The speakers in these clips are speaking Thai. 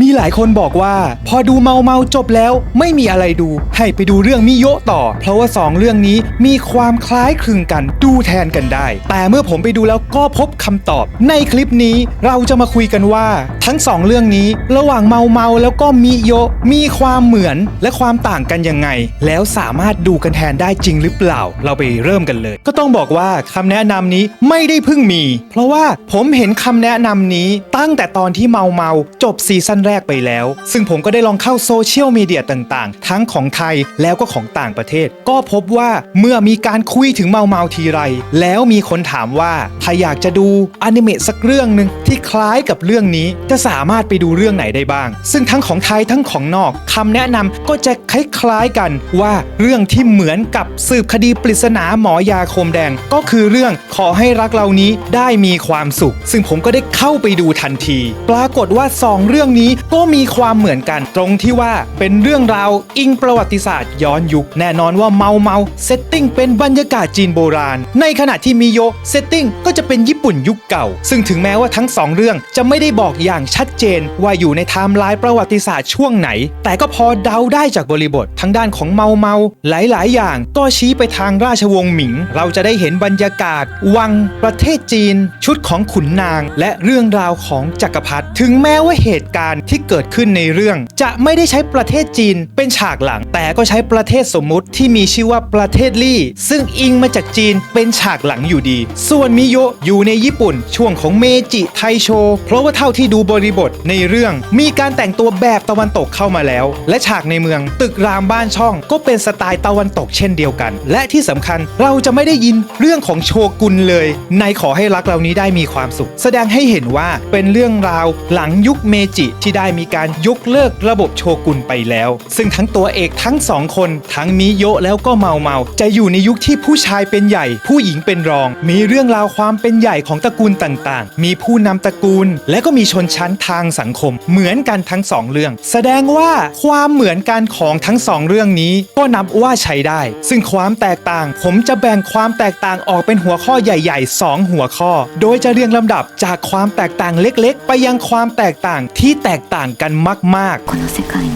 มีหลายคนบอกว่า พอดูเมาเมาจบแล้ว ไม่มีอะไรดู ให้ไปดูเรื่องมิโยะต่อ เพราะว่าสองเรื่องนี้มีความคล้ายคลึงกันดูแทนกันได้ แต่เมื่อผมไปดูแล้วก็พบคำตอบ ในคลิปนี้เราจะมาคุยกันว่า ทั้งสองเรื่องนี้ ระหว่างเมาเมาแล้วก็มิโยะมีความเหมือนและความต่างกันยังไง แล้วสามารถดูกันแทนได้จริงหรือเปล่า เราไปเริ่มกันเลย ก็ต้องบอกว่าคำแนะนำนี้ไม่ได้เพิ่งมี เพราะว่าผมเห็นคำแนะนำนี้ตั้งแต่ตอนที่เมาเมาจบซีซั่นแรกไปแล้ว ซึ่งผมก็ได้ลองเข้าโซเชียลมีเดียต่างๆ ทั้งของไทยแล้วก็ของต่างประเทศ ก็พบว่าเมื่อมีการคุยถึงเมาเมาทีไร แล้วมีคนถามว่าถ้าอยากจะดูอนิเมะสักเรื่องหนึ่งที่คล้ายกับเรื่องนี้จะสามารถไปดูเรื่องไหนได้บ้าง ซึ่งทั้งของไทยทั้งของนอกคำแนะนำก็จะคล้ายๆกันว่าเรื่องที่เหมือนกับสืบคดีปริศนาหมอยาโคมแดง ก็คือเรื่องขอให้รักเรานี้ได้มีความสุข ซึ่งผมก็ได้เข้าไปดูทันที ปรากฏว่าสองเรื่องนี้ก็มีความเหมือนกันตรงที่ว่าเป็นเรื่องราวอิงประวัติศาสตร์ย้อนยุค แน่นอนว่าเมาเมาเซตติ้งเป็นบรรยากาศจีนโบราณ ในขณะที่มิโยเซตติ้งก็จะเป็นญี่ปุ่นยุคเก่า ซึ่งถึงแม้ว่าทั้งสองเรื่องจะไม่ได้บอกอย่างชัดเจน ว่าอยู่ในไทม์ไลน์ประวัติศาสตร์ช่วงไหน แต่ก็พอเดาได้จากบริบททั้งด้านของเมาเมาหลาย ๆ อย่างก็ชี้ไปทางราชวงศ์หมิง เราจะได้เห็นบรรยากาศ วังประเทศจีน ชุดของขุนนาง และเรื่องราวของจักรพรรดิถึงแม้ว่าเหตุการณ์ที่เกิดขึ้นในเรื่อง จะไม่ได้ใช้ประเทศจีนเป็นฉากหลัง แต่ก็ใช้ประเทศสมมุติที่มีชื่อว่าประเทศลี่ ซึ่งอิงมาจากจีนเป็นฉากหลังอยู่ดี ส่วนมิโยะอยู่ในญี่ปุ่น ช่วงของเมจิไทโช เพราะว่าเท่าที่ดูบริบทในเรื่อง มีการแต่งตัวแบบตะวันตกเข้ามาแล้ว และฉากในเมืองตึกรามบ้านช่อง ก็เป็นสไตล์ตะวันตกเช่นเดียวกัน และที่สำคัญเราจะไม่ได้ยินเรื่องของโชกุนเลย ในขอให้รักเรานี้ได้มีความสุข แสดงให้เห็นว่าเป็นเรื่องราวหลังยุคเมจิที่ได้มีการยกเลิกระบบโชกุนไปแล้ว ซึ่งทั้งตัวเอกทั้งสองคน ทั้งมิโยะแล้วก็เมาเมาจะอยู่ในยุคที่ผู้ชายเป็นใหญ่ ผู้หญิงเป็นรอง มีเรื่องราวความเป็นใหญ่ของตระกูลต่างๆ มีผู้นำตระกูล และก็มีชนชั้นทางสังคม เหมือนกันทั้งสองเรื่อง แสดงว่าความเหมือนกันของทั้งสองเรื่องนี้ ก็นับว่าใช้ได้ ซึ่งความแตกต่าง ผมจะแบ่งความแตกต่างออกเป็นหัวข้อใหญ่ๆ 2 หัวข้อ โดยจะเรียงลำดับจากความแตกต่างเล็กๆ ไปยังความแตกต่างที่แตกต่างกันมาก ๆ この世界に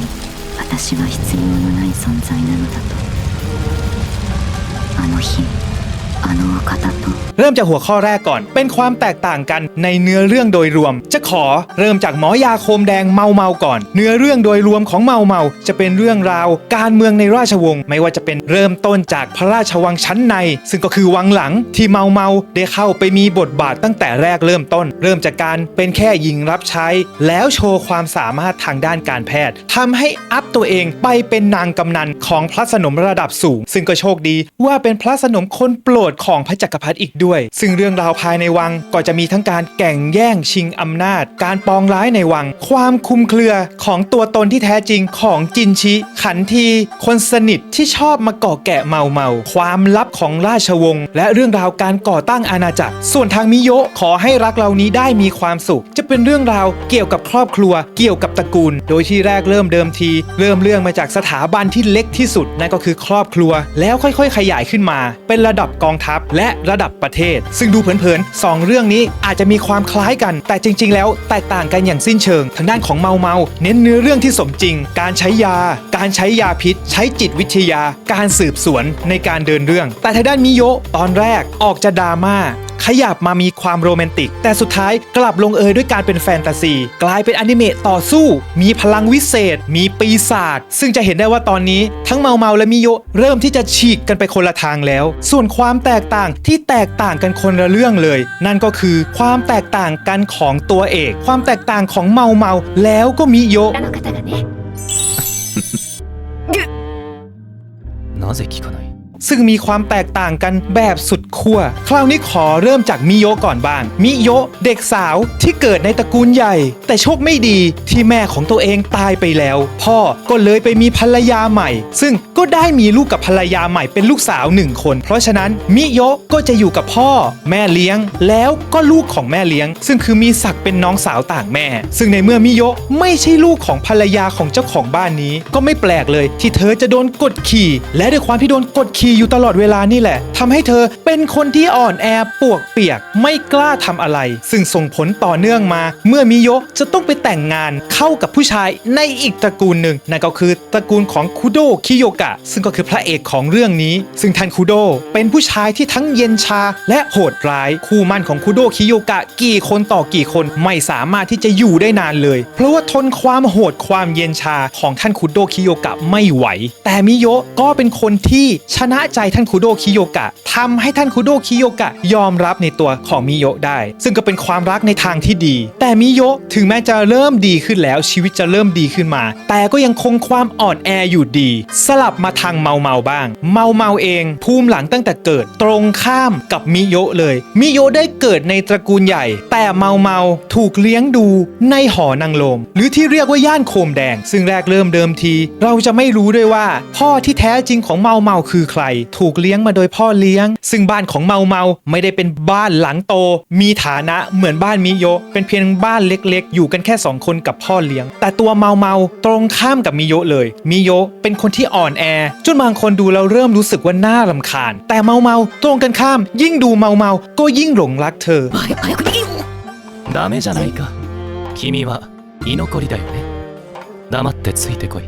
私は必要のない存在なのだとあの日あのお方と เริ่มจากหัวข้อแรกก่อน เป็นความแตกต่างกันในเนื้อเรื่องโดยรวม จะขอเริ่มจากหมอยาโคมแดงเมาเมาก่อน เนื้อเรื่องโดยรวมของเมาเมาจะเป็นเรื่องราว การเมืองในราชวงศ์ไม่ว่าจะเป็นเริ่มต้นจากพระราชวังชั้นใน ซึ่งก็คือวังหลังที่เมาเมาได้เข้าไปมีบทบาทตั้งแต่แรกเริ่มต้น เริ่มจากการเป็นแค่หญิงรับใช้ แล้วโชว์ความสามารถทางด้านการแพทย์ทำให้อัพตัวเองไปเป็นนางกำนันของพระสนมระดับสูง ซึ่งก็โชคดีว่าเป็นพระสนมคนโปรดของพระจักรพรรดิอีกด้วย ซึ่งเรื่องราวภายในวังก็จะมีทั้งการแก่งแย่งชิงอำนาจ การปองร้ายในวัง ความคุมเครือของตัวตนที่แท้จริงของจินชิ ขันที คนสนิทที่ชอบมาก่อแกะเมาเมา ความลับของราชวงศ์และเรื่องราวการก่อตั้งอาณาจักร ส่วนทางมิโยะขอให้รักเหล่านี้ได้มีความสุข จะเป็นเรื่องราวเกี่ยวกับครอบครัว เกี่ยวกับตระกูล โดยที่แรกเริ่มเดิมที เริ่มเรื่องมาจากสถาบันที่เล็กที่สุดนั่นก็คือครอบครัว แล้วค่อยๆ ขยายขึ้นมา เป็นระดับกองทัพ และระดับประเทศ ซึ่งดูเผินๆสองเรื่องนี้อาจจะมีความคล้ายกัน แต่จริง ๆ แล้วแตกต่างกันอย่างสิ้นเชิง ทางด้านของเมาเมาเน้นเนื้อเรื่องที่สมจริง การใช้ยา การใช้ยาพิษ ใช้จิตวิทยา การสืบสวนในการเดินเรื่อง แต่ทางด้านมิโยะตอนแรกออกจะดราม่า ขยับมามีความโรแมนติก แต่สุดท้ายกลับลงเอยด้วยการเป็นแฟนตาซี กลายเป็นอนิเมะต่อสู้ มีพลังวิเศษ มีปีศาจซึ่งจะเห็นได้ว่าตอนนี้ ทั้งเมาเมาและมิโยะเริ่มที่จะฉีกกันไปคนละทางแล้ว ส่วนความแตกต่างที่แตกต่างกันคนละเรื่องเลย นั่นก็คือความแตกต่างกันของตัวเอก ความแตกต่างของเมาเมาแล้วก็มิโยะ あの方がねなぜ聞かない ซึ่งมีความแตกต่างกันแบบสุดขั้วคราวนี้ขอเริ่มจากมิโยะก่อนบ้าง มิโยะเด็กสาวที่เกิดในตระกูลใหญ่ แต่โชคไม่ดีที่แม่ของตัวเองตายไปแล้ว พ่อก็เลยไปมีภรรยาใหม่ ซึ่ง ก็ได้มีลูกกับภรรยาใหม่เป็นลูกสาวหนึ่งคน เพราะฉะนั้นมิโยะก็จะอยู่กับพ่อ แม่เลี้ยง แล้วก็ลูกของแม่เลี้ยง ซึ่งคือมีศักเป็นน้องสาวต่างแม่ ซึ่งในเมื่อมิโยะไม่ใช่ลูกของภรรยาของเจ้าของบ้านนี้ ก็ไม่แปลกเลย ที่เธอจะโดนกดขี่ และด้วยความที่โดนกดขี่อยู่ตลอดเวลานี่แหละทำให้เธอเป็นคนที่อ่อนแอปวกเปียกไม่กล้าทำอะไร ซึ่งส่งผลต่อเนื่องมา เมื่อมิโยะจะต้องไปแต่งงานเข้ากับผู้ชายในอีกตระกูลหนึ่งนั่นก็คือตระกูลของคุโดคิโยกะซึ่งก็คือพระเอกของเรื่องนี้ ซึ่งท่านคุโดเป็นผู้ชายที่ทั้งเย็นชา และโหดร้าย คู่มั่นของคุโดคิโยกะกี่คนต่อกี่คนไม่สามารถที่จะอยู่ได้นานเลย เพราะว่าทนความโหดความเย็นชาของท่านคุโดคิโยกะไม่ไหว แต่มิโยะก็เป็นคนที่ชนะใจท่านคุโดคิโยกะทำให้ท่านคุโดคิโยกะยอมรับในตัวของมิโยะได้ ซึ่งก็เป็นความรักในทางที่ดี แต่มิโยะถึงแม้จะเริ่มดีขึ้นแล้วชีวิตจะเริ่มดีขึ้นมา แต่ก็ยังคงความอ่อนแออยู่ดี สลับมาทางเมาเมาบ้าง เมาเมาเอง ภูมิหลังตั้งแต่เกิดตรงข้ามกับมิโยะเลย มิโยะได้เกิดในตระกูลใหญ่ แต่เมาเมาถูกเลี้ยงดูในหอนางลม หรือที่เรียกว่าย่านโคมแดง ซึ่งแรกเริ่มเดิมที เราจะไม่รู้ด้วยว่า พ่อที่แท้จริงของเมาเมาคือใคร ถูกเลี้ยงมาโดยพ่อเลี้ยง ซึ่งบ้านของเมาเมาไม่ได้เป็นบ้านหลังโต มีฐานะเหมือนบ้านมิโยะเป็นเพียงบ้านเล็กๆ อยู่กันแค่สองคนกับพ่อเลี้ยง แต่ตัวเมาเมาตรงข้ามกับมิโยะเลยมิโยะเป็นคนที่อ่อนแจนบางคนดูแล้วเริ่มรู้สึกว่าน่ารำคาญ แต่เมาเมาตรงกันข้าม ยิ่งดูเมาเมาก็ยิ่งหลงรักเธอ 早く逃げようダメじゃないか君は居残りだよね黙ってついてこい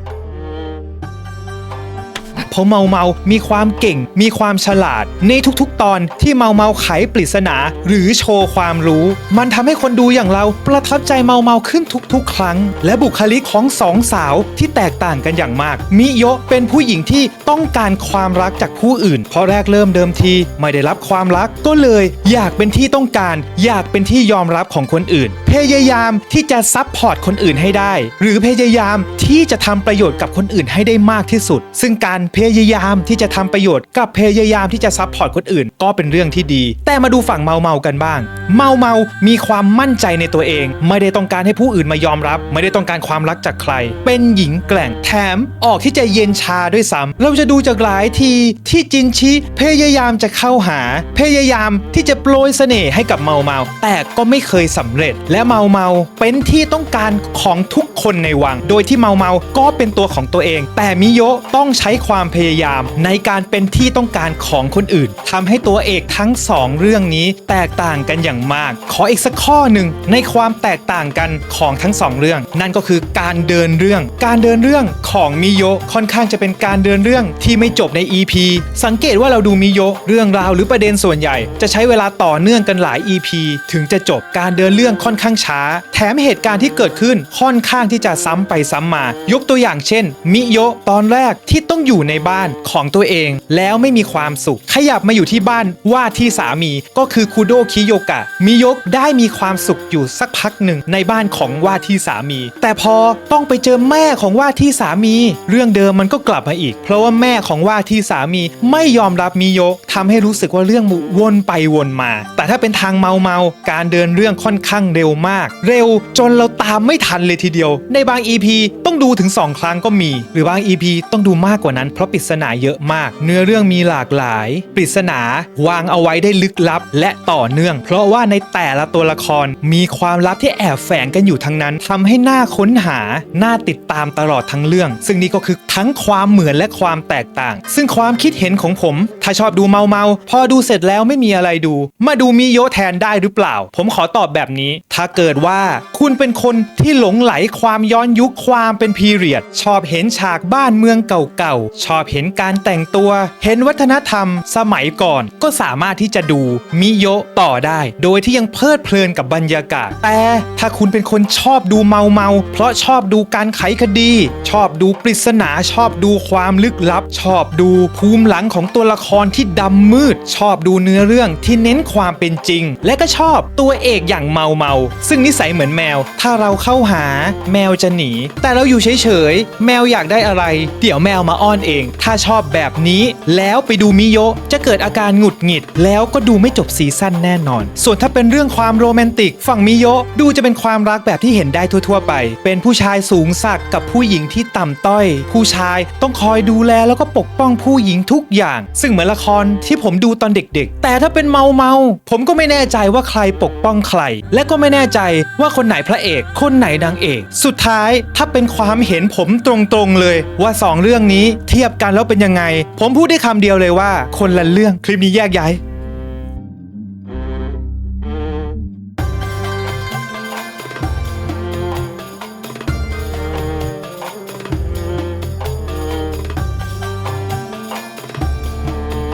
เพราะเมาเมามีความเก่ง มีความฉลาด ในทุกๆ ตอนที่เมาเมาไขปริศนา หรือโชว์ความรู้ มันทำให้คนดูอย่างเราประทับใจเมาเมาขึ้นทุกๆ ครั้ง และบุคลิกของสองสาวที่แตกต่างกันอย่างมาก มิโยะเป็นผู้หญิงที่ต้องการความรักจากผู้อื่น เพราะแรกเริ่มเดิมทีไม่ได้รับความรักก็เลยอยากเป็นที่ต้องการ อยากเป็นที่ยอมรับของคนอื่น พยายามที่จะซับพอร์ตคนอื่นให้ได้ หรือพยายามที่จะทำประโยชน์กับคนอื่นให้ได้มากที่สุด ซึ่งการพยายามที่จะทำประโยชน์ กับพยายามที่จะซับพอร์ตคนอื่น ก็เป็นเรื่องที่ดี แต่มาดูฝั่งเมาเมากันบ้าง เมาเมามีความมั่นใจในตัวเอง ไม่ได้ต้องการให้ผู้อื่นมายอมรับ ไม่ได้ต้องการความรักจากใคร เป็นหญิงแกร่งแถมออกที่จะเย็นชาด้วยซ้ำเราจะดูจากหลายทีที่จินชิพยายามจะเข้าหา พยายามที่จะโปรยเสน่ห์ให้กับเมาเมาแต่ก็ไม่เคยสำเร็จ และเมาเมาเป็นที่ต้องการของทุกคนในวัง โดยที่เมาเมาก็เป็นตัวของตัวเอง แต่มิโยะต้องใช้ความพยายาม ในการเป็นที่ต้องการของคนอื่นทำให้ตัวเอกทั้งสองเรื่องนี้แตกต่างกันอย่างมาก ขออีกสักข้อหนึ่งในความแตกต่างกันของทั้งสองเรื่อง นั่นก็คือการเดินเรื่อง การเดินเรื่องของมิโยค่อนข้างจะเป็นการเดินเรื่องที่ไม่จบใน EP สังเกตว่าเราดูมิโยเรื่องราวหรือประเด็นส่วนใหญ่ จะใช้เวลาต่อเนื่องกันหลาย EP ถึงจะจบการเดินเรื่องค่อนข้างช้า แถมเหตุการณ์ที่เกิดขึ้นค่อนข้างที่จะซ้ำไปซ้ำมายกตัวอย่างเช่น มิโยตอนแรกที่ต้องอยู่ในบ้านของตัวเอง แล้วไม่มีความสุข ขยับมาอยู่ที่บ้านว่าที่สามีก็คือคุโดคิโยกะมิยะได้มีความสุขอยู่สักพักหนึ่งในบ้านของว่าที่สามี แต่พอต้องไปเจอแม่ของว่าที่สามี เรื่องเดิมมันก็กลับมาอีก เพราะว่าแม่ของว่าที่สามีไม่ยอมรับมิโยะทำให้รู้สึกว่าเรื่องวนไปวนมา แต่ถ้าเป็นทางเมาเมาการเดินเรื่องค่อนข้างเร็วมาก เร็วจนเราตามไม่ทันเลยทีเดียว ในบาง EP ต้องดูถึง 2 ครั้งก็มี หรือบาง EP ต้องดูมากกว่านั้นเพราะปริศนาเยอะมาก เนื้อเรื่องมีหลากหลาย ปริศนาวางเอาไว้ได้ลึกลับ และต่อเนื่อง เพราะว่าในแต่ละตัวละครมีความลับที่แอบแฝงกันอยู่ทั้งนั้นทำให้หน่าค้นหาหน่าติดตามตลอดทั้งเรื่อง ซึ่งนี่ก็คือทั้งความเหมือนและความแตกต่าง ซึ่งความคิดเห็นของผม ถ้าชอบดูเมาเมาพอดูเสร็จแล้วไม่มีอะไรดู มาดูมิโยแทนได้หรือเปล่า ผมขอตอบแบบนี้ ถ้าเกิดว่าคุณเป็นคนที่หลงไหลความย้อนยุคความเป็นพีเรียด ชอบเห็นฉากบ้านเมืองเก่าๆชอบเห็นการแต่งตัว เห็นวัฒนธรรม สมัยก่อนก็สามารถที่จะดูมิโยะต่อได้ โดยที่ยังเพลิดเพลินกับบรรยากาศ แต่ถ้าคุณเป็นคนชอบดูเมาเมาเพราะชอบดูการไขคดี ชอบดูปริศนาชอบดูความลึกลับ ชอบดูภูมิหลังของตัวละครที่ดำมืด ชอบดูเนื้อเรื่องที่เน้นความเป็นจริง และก็ชอบตัวเอกอย่างเมาเมาซึ่งนิสัยเหมือนแมว ถ้าเราเข้าหาแมวจะหนี แต่เราอยู่เฉยๆแมวอยากได้อะไร เดี๋ยวแมวมาอ้อนเองถ้าชอบแบบนี้แล้วไปดูมิโยะจะเกิดอาการหงุดหงิด แล้วก็ดูไม่จบซีซั่นแน่นอน ส่วนถ้าเป็นเรื่องความโรแมนติก ฝั่งมิโยะดูจะเป็นความรักแบบที่เห็นได้ทั่วๆไป เป็นผู้ชายสูงสักกับผู้หญิงที่ต่ำต้อย ผู้ชายต้องคอยดูแลแล้วก็ปกป้องผู้หญิงทุกอย่าง ซึ่งเหมือนละครที่ผมดูตอนเด็กๆ แต่ถ้าเป็นเมาเมาผมก็ไม่แน่ใจว่าใครปกป้องใคร และก็ไม่แน่ใจว่าคนไหนพระเอก คนไหนนางเอก สุดท้ายถ้าเป็นความเห็นผมตรงๆเลยว่าสองเรื่องนี้เทียบกันแล้วเป็นยังไง ผมพูดได้คำเดียวเลยว่า คนละเรื่องคลิปนี้แยกย้าย